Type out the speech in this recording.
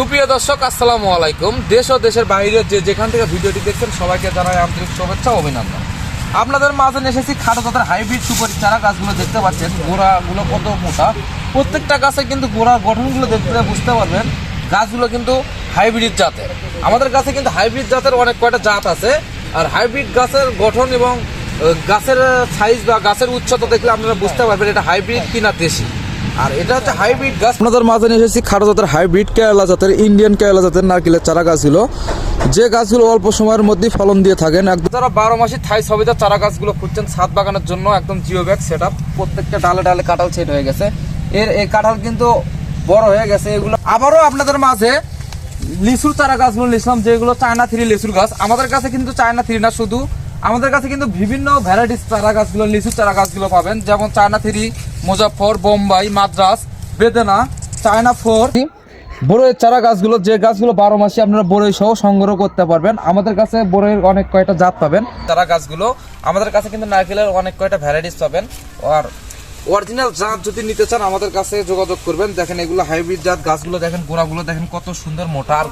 সুপ্রিয় দর্শক, আসসালামু আলাইকুম। দেশ ও দেশের বাইরে যে যেখান থেকে ভিডিওটি দেখছেন, সবাইকে জানাই আন্তরিক শুভেচ্ছা অভিনন্দন। আপনাদের মাঝে এসেছি খাটো জাতের হাইব্রিড সুপারি চারা গাছগুলো দেখতে পাচ্ছেন। গোড়াগুলো কত মোটা। প্রত্যেকটা গাছে কিন্তু গোড়ার গঠনগুলো দেখতে বুঝতে পারবেন। গাছগুলো কিন্তু হাইব্রিড জাতের। আমাদের কাছে কিন্তু হাইব্রিড জাতের অনেক কয়টা জাত আছে। আর হাইব্রিড গাছের গঠন এবং গাছের সাইজ বা গাছের উচ্চতা দেখলে আপনারা বুঝতে পারবেন এটা হাইব্রিড কিনা দেশি। আর এটা হচ্ছে হাইব্রিড গাছ। আপনাদের মাঝে নিয়ে এসেছি খাটো জাতের হাইব্রিড কেরালা জাতের, ইন্ডিয়ান কেরালা জাতের নারকেলের চারা গাছগুলো। যে গাছগুলো অল্প সময়ের মধ্যে ফলন দিয়ে থাকেন যারা বারো মাসে থাই সবিতা চারা গাছগুলো খুঁজছেন, ছাদ বাগানের জন্য একদম জিও ব্যাগ সেট প্রত্যেকটা ডালে ডালে কাঁঠাল সেট হয়ে গেছে। এর এই কাঁঠাল কিন্তু বড় হয়ে গেছে। এগুলো আবারও আপনাদের মাঝে লিচুর চারা গাছগুলো নিয়েছিলাম যেগুলো চায়না থ্রি লিচুর গাছ। আমাদের কাছে কিন্তু চায়না থ্রি না শুধু। আমাদের কাছে কিন্তু বিভিন্ন ভ্যারাইটিস চারা গাছগুলো, লিচুর চারা গাছগুলো পাবেন। যেমন China three Muzaffar Bombai, Madras, Bedana, China four. বড়ের চারা গাছগুলো, যে গাছগুলো বারো মাসে আপনারা বড়ই সহ সংগ্রহ করতে পারবেন, আমাদের কাছে বড়ের অনেক কয়টা জাত পাবেন। চারা গাছগুলো, আমাদের কাছে কিন্তু নারকেলের অনেক কয়টা ভ্যারাইটিস পাবেন। আর অরিজিনাল জাত যদি নিতে চান, আমাদের কাছে যোগাযোগ করবেন। দেখেন এগুলো হাইব্রিড জাত, গাছগুলো দেখেন, গোড়াগুলো দেখেন কত সুন্দর মোটা।